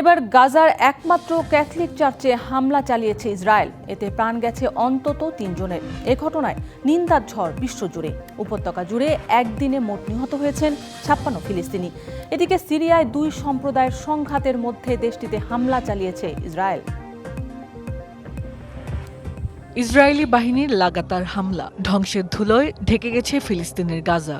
এবার গাজার একমাত্র ক্যাথলিক চার্চে হামলা চালিয়েছে ইসরায়েল। এতে প্রাণ গেছে অন্তত তিনজনের। এ ঘটনায় নিন্দার ঝড় বিশ্বজুড়ে। উপত্যকা জুড়ে একদিনে মোট নিহত হয়েছেন ছাপ্পান্ন ফিলিস্তিনি। এদিকে সিরিয়ায় দুই সম্প্রদায়ের সংঘাতের মধ্যে দেশটিতে হামলা চালিয়েছে ইসরায়েল। ইসরায়েলি বাহিনীর লাগাতার হামলা, ধ্বংসের ধুলোয় ঢেকে গেছে ফিলিস্তিনের গাজা।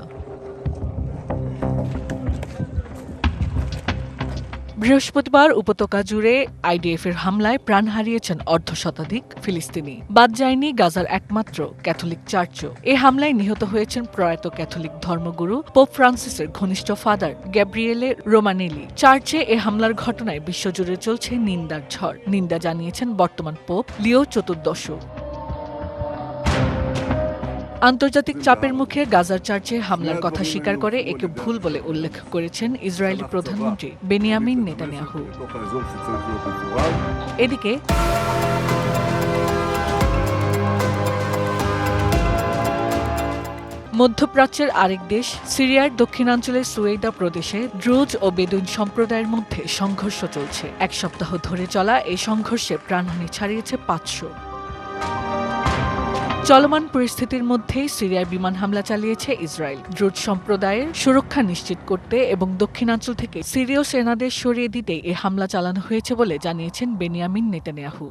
বৃহস্পতিবার উপত্যকা জুড়ে আইডিএফ এর হামলায় প্রাণ হারিয়েছেন অর্ধ শতাধিক ফিলিস্তিনি। বাদ যায়নি গাজার একমাত্র ক্যাথলিক চার্চও। এ হামলায় নিহত হয়েছেন প্রয়াত ক্যাথলিক ধর্মগুরু পোপ ফ্রান্সিসের ঘনিষ্ঠ ফাদার গ্যাব্রিয়েলে রোমানেলি। চার্চে এ হামলার ঘটনায় বিশ্বজুড়ে চলছে নিন্দার ঝড়। নিন্দা জানিয়েছেন বর্তমান পোপ লিও চতুর্দশ আন্তর্জাতিক চাপের মুখে গাজার চার্চে হামলার কথা স্বীকার করে একে ভুল বলে উল্লেখ করেছেন ইসরায়েলি প্রধানমন্ত্রী বেনিয়ামিন নেতানিয়াহু। এদিকে মধ্যপ্রাচ্যের আরেক দেশ, সিরিয়ার দক্ষিণাঞ্চলের সুয়েদা প্রদেশে দ্রুজ ও বেদুইন সম্প্রদায়ের মধ্যে সংঘর্ষ চলছে। এক সপ্তাহ ধরে চলা এই সংঘর্ষে প্রাণহানি ছাড়িয়েছে পাঁচশো। চলমান পরিস্থিতির মধ্যেই সিরিয়ায় বিমান হামলা চালিয়েছে ইসরায়েল। দ্রুত সম্প্রদায়ের সুরক্ষা নিশ্চিত করতে এবং দক্ষিণাঞ্চল থেকে সিরীয় সেনাদের সরিয়ে দিতে এ হামলা চালানো হয়েছে বলে জানিয়েছেন বেনিয়ামিন নেতানিয়াহু।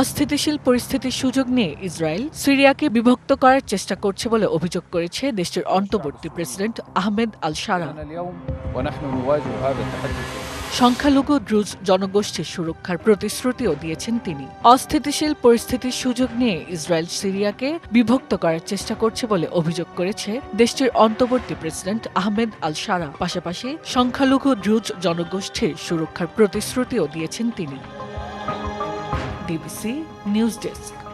অস্থিতিশীল পরিস্থিতির সুযোগ নিয়ে ইসরায়েল সিরিয়াকে বিভক্ত করার চেষ্টা করছে বলে অভিযোগ করেছে দেশটির অন্তর্বর্তী প্রেসিডেন্ট আহমেদ আল সারা সংখ্যালঘু ড্রুজ জনগোষ্ঠীর সুরক্ষার প্রতিশ্রুতিও দিয়েছেন তিনি। অস্থিতিশীল পরিস্থিতির সুযোগ নিয়ে ইসরায়েল সিরিয়াকে বিভক্ত করার চেষ্টা করছে বলে অভিযোগ করেছে দেশটির অন্তর্বর্তী প্রেসিডেন্ট আহমেদ আল সারা পাশাপাশি সংখ্যালঘু ড্রুজ জনগোষ্ঠীর সুরক্ষার প্রতিশ্রুতিও দিয়েছেন তিনি। DBC news desk.